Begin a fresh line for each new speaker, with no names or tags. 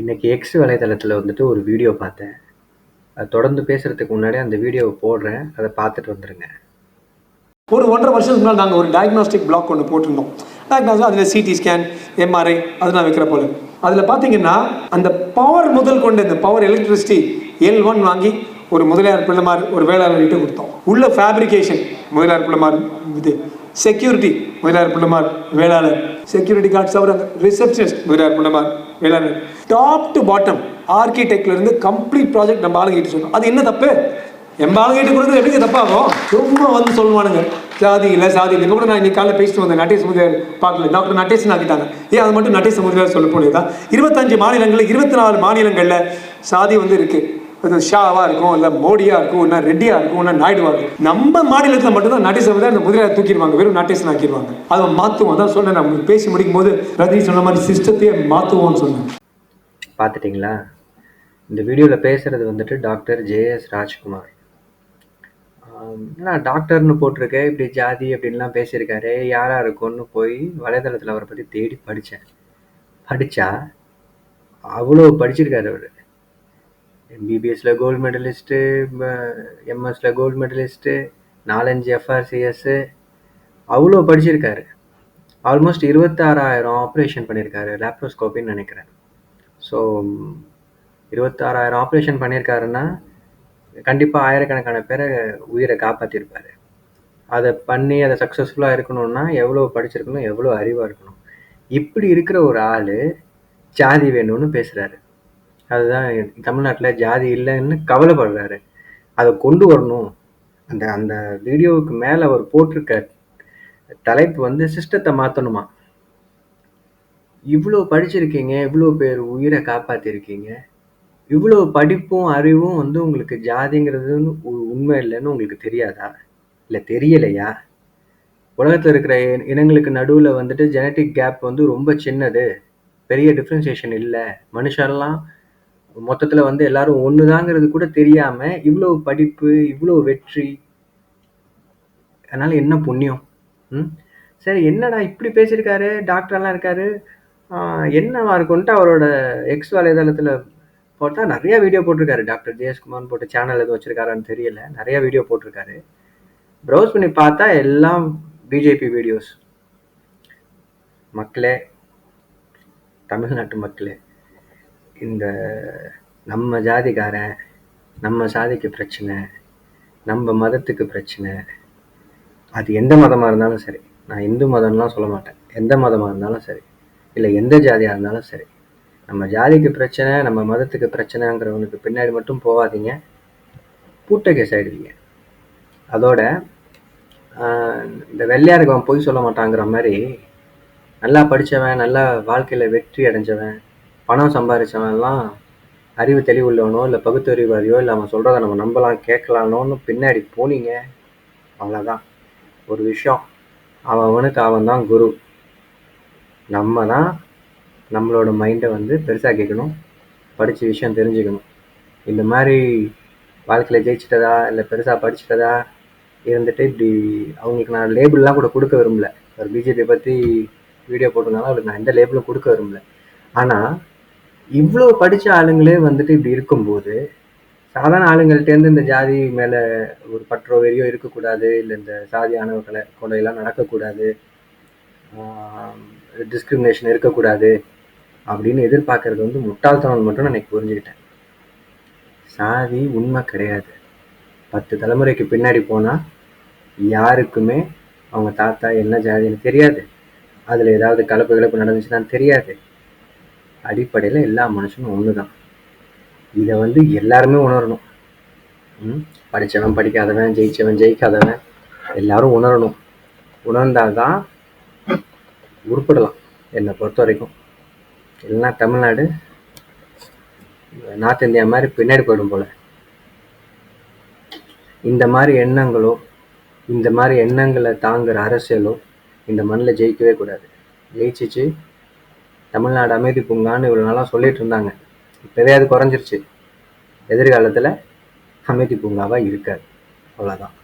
இன்னைக்கு எக்ஸ் வலைதளத்தில் வந்துட்டு ஒரு வீடியோ பார்த்தேன். அது தொடர்ந்து பேசுகிறதுக்கு முன்னாடி அந்த வீடியோவை போடுறேன். அதை பார்த்துட்டு வந்துடுங்க
ஒரு ஒன்றரை வருஷத்துக்கு முன்னால் நாங்கள் ஒரு டயக்னாஸ்டிக் பிளாக் ஒன்று போட்டிருந்தோம். டயக்னாஸ்டிக் அதில் சிடி ஸ்கேன் எம்ஆர்ஐ அதெல்லாம் வைக்கிற போல. அதில் பார்த்தீங்கன்னா அந்த பவர் முதல் கொண்டு இந்த பவர் எலக்ட்ரிசிட்டி எல் ஒன் வாங்கி ஒரு முதலியார் பிள்ளைமார் ஒரு வேளாளர்கிட்ட கொடுத்தோம். உள்ள ஃபேப்ரிகேஷன் முதலியார் பிள்ளைமார் இது. செக்யூரிட்டி முதலாளர் பிள்ளைமார் வேளாளர் செக்யூரிட்டி கார்ட்ஸ் அவர் ரிசப்ஷனிஸ்ட் முதலியார் பிள்ளைமார் வேளாளர் டாப் டு பாட்டம் ஆர்கிடெக்ட்ல இருந்து கம்ப்ளீட் ப்ராஜெக்ட் நம்ம ஆளுங்கிட்டு சொல்லணும். அது என்ன தப்பு? எம்ப ஆளுங்கிட்டு கொடுக்குறது எப்படி தப்பாகும்? ரொம்ப வந்து சொல்லுவானுங்க. சாதி இல்லை சாதி இல்லை. கூட நான் இன்னைக்கு காலையில் பேசிட்டு வந்தேன். நட்டேஷ் முதலியார் பார்க்கல. டாக்டர் நட்டேஷன் ஆக்கிட்டாங்க. ஏன் அது மட்டும் நட்டேஷ் முதலியார் சொல்ல போனதா இருபத்தஞ்சு மாநிலங்களில் இருபத்தி நாலு மாநிலங்களில் சாதி வந்து இருக்குது அது ஷாவாக இருக்கும் இல்லை மோடியாக இருக்கும் இல்லை ரெட்டியாக இருக்கும் இல்லை நாயுடுவாக இருக்கும். நம்ம மாநிலத்தில் மட்டும்தான் நட்டேஷ் முதலியார் இந்த முதலியார் தூக்கிடுவாங்க வெறும் நட்டேஷன் ஆக்கிடுவாங்க. அதை மாற்றுவோம் அதான் சொன்னேன் நம்ம பேசி முடிக்கும் போது ரஜினி சொன்ன மாதிரி சிஸ்டத்தையே மாற்றுவோம்னு சொன்னேன்.
பார்த்துட்டிங்களா? இந்த வீடியோவில் பேசுகிறது வந்துட்டு டாக்டர் ஜேஎஸ் ராஜ்குமார். நான் டாக்டர்னு போட்டிருக்கேன் இப்படி ஜாதி அப்படின்லாம் பேசியிருக்காரு யாராக இருக்கும்னு போய் வலைதளத்தில் அவரை பற்றி தேடி படித்தேன் படித்தா அவ்வளோ படிச்சிருக்காரு அவர். எம்பிபிஎஸ்ல கோல்டு மெடலிஸ்ட்டு எம்எஸ்ல கோல்டு மெடலிஸ்ட்டு நாலஞ்சு எஃப்ஆர்சிஎஸ்ஸு அவ்வளோ படிச்சிருக்காரு. ஆல்மோஸ்ட் இருபத்தாறாயிரம் ஆப்ரேஷன் பண்ணியிருக்காரு லேப்ரோஸ்கோப்பின்னு நினைக்கிறேன். ஸோ இருபத்தாறாயிரம் ஆப்ரேஷன் பண்ணியிருக்காருன்னா கண்டிப்பாக ஆயிரக்கணக்கான பேரை உயிரை காப்பாற்றிருப்பார் அதை பண்ணி அதை சக்ஸஸ்ஃபுல்லாக இருக்கணும்னா எவ்வளோ படிச்சிருக்கணும் எவ்வளோ அறிவாக இருக்கணும். இப்படி இருக்கிற ஒரு ஆள் ஜாதி வேணும்னு பேசுகிறாரு அதுதான் தமிழ்நாட்டில் ஜாதி இல்லைன்னு கவலைப்படுறாரு. அதை கொண்டு வரணும். அந்த அந்த வீடியோவுக்கு மேலே அவர் போட்டிருக்க தலைப்பு வந்து சிஸ்டத்தை மாற்றணுமா இவ்வளோ படிச்சிருக்கீங்க இவ்வளோ பேர் உயிரை காப்பாற்றிருக்கீங்க இவ்வளோ படிப்பும் அறிவும் வந்து உங்களுக்கு ஜாதிங்கிறதுன்னு உ- உண்மை இல்லைன்னு உங்களுக்கு தெரியாதா? இல்லை தெரியலையா? உலகத்தில் இருக்கிற இனங்களுக்கு நடுவில் வந்துட்டு ஜெனட்டிக் கேப் வந்து ரொம்ப சின்னது. பெரிய டிஃப்ரென்சியேஷன் இல்லை. மனுஷன்லாம் மொத்தத்தில் வந்து எல்லாரும் ஒண்ணுதாங்கிறது கூட தெரியாமல் இவ்வளோ படிப்பு இவ்வளோ வெற்றி. அதனால என்ன புண்ணியம்? ம்? சரி என்னடா இப்படி பேசியிருக்காரு? டாக்டர்லாம் இருக்காரு. ஆஹ் என்னவா இருக்கும்ட்டு அவரோட எக்ஸ் வலைதளத்தில் போட்டால் நிறைய வீடியோ போட்டிருக்காரு. டாக்டர் ஜெயஸ்குமார்னு போட்டு சேனல் எதுவும் வச்சிருக்காரான்னு தெரியல. நிறைய வீடியோ போட்டிருக்காரு. ப்ரௌஸ் பண்ணி பார்த்தா எல்லாம் பிஜேபி வீடியோஸ் மக்களே தமிழ்நாட்டு மக்களே இந்த நம்ம ஜாதிக்காரன் நம்ம சாதிக்கு பிரச்சனை நம்ம மதத்துக்கு பிரச்சனை அது எந்த மதமாக இருந்தாலும் சரி. நான் இந்து மதம்லாம் சொல்ல மாட்டேன். எந்த மதமாக இருந்தாலும் சரி. இல்லை எந்த ஜாதியாக இருந்தாலும் சரி. நம்ம ஜாதிக்கு பிரச்சனை நம்ம மதத்துக்கு பிரச்சனைங்கிறவனுக்கு பின்னாடி மட்டும் போகாதீங்க. பூட்டை கேஸ் ஆயிடுவீங்க. அதோட இந்த இந்த வெள்ளையாருக்கவன் பொய் சொல்ல மாட்டாங்கிற மாதிரி நல்லா படித்தவன் நல்லா வாழ்க்கையில் வெற்றி அடைஞ்சவன் பணம் சம்பாதிச்சவன்லாம் அறிவு தெளிவுள்ளவனோ இல்லை பகுத்தறிவாரியோ இல்லை அவன் சொல்கிறத நம்ம நம்பலாம் கேட்கலானோன்னு பின்னாடி போனீங்க. அவ்வளோதான் ஒரு விஷயம். அவன் அவனுக்கு அவன் தான் குரு. நம்ம தான் நம்மளோட மைண்டை வந்து பெருசாக்கிக்கணும் படித்த விஷயம் தெரிஞ்சுக்கணும். இந்த மாதிரி வாழ்க்கையில் ஜெயிச்சிட்டதா இல்லை பெருசாக படிச்சிட்டதா இருந்துட்டு இப்படி அவங்களுக்கு நான் லேபிள்லாம் கூட கொடுக்க விரும்பல. ஒரு பிஜேபி பற்றி வீடியோ போட்டிருந்தாலும் அவளுக்கு நான் எந்த லேபிளும் கொடுக்க விரும்பல. ஆனால் இவ்வளோ படித்த ஆளுங்களே வந்துட்டு இப்படி இருக்கும்போது சாதாரண ஆளுங்கள்ட்டேருந்து இந்த ஜாதி மேலே ஒரு பற்றோ வெறியோ இருக்கக்கூடாது இல்லை இந்த சாதி ஆணவ கொலையெல்லாம் நடக்கக்கூடாது டிஸ்கிரிமினேஷன் இருக்கக்கூடாது அப்படின்னு எதிர்பார்க்கறது வந்து முட்டாள்தனம் மட்டும் நான் புரிஞ்சுக்கிட்டேன். சாதி உண்மை கிடையாது. பத்து தலைமுறைக்கு பின்னாடி போனால் யாருக்குமே அவங்க தாத்தா என்ன ஜாதின்னு தெரியாது. அதில் ஏதாவது கலப்பு கிளப்பு நடந்துச்சுன்னா தெரியாது. அடிப்படையில் எல்லா மனுஷனும் ஒன்று தான் இதை வந்து எல்லாருமே உணரணும். படித்தவன் படிக்காதவன் ஜெயிச்சவன் ஜெயிக்காதவன் எல்லாரும் உணரணும். உணர்ந்தாதான் உருப்படலாம் என்னை பொறுத்த வரைக்கும். இல்லைன்னா தமிழ்நாடு நார்த் இந்தியா மாதிரி பின்னாடி போயிடும் போல. இந்த மாதிரி எண்ணங்களோ இந்த மாதிரி எண்ணங்களை தாங்குற அரசியலோ இந்த மண்ணில் ஜெயிக்கவே கூடாது. ஜெயிச்சிச்சு தமிழ்நாடு அமைதி பூங்கான்னு இவ்வளோ நாளாக சொல்லிட்டு இருந்தாங்க. இப்போவே அது குறைஞ்சிருச்சு. எதிர்காலத்தில் அமைதி பூங்காவாக இருக்காது. அவ்வளோதான்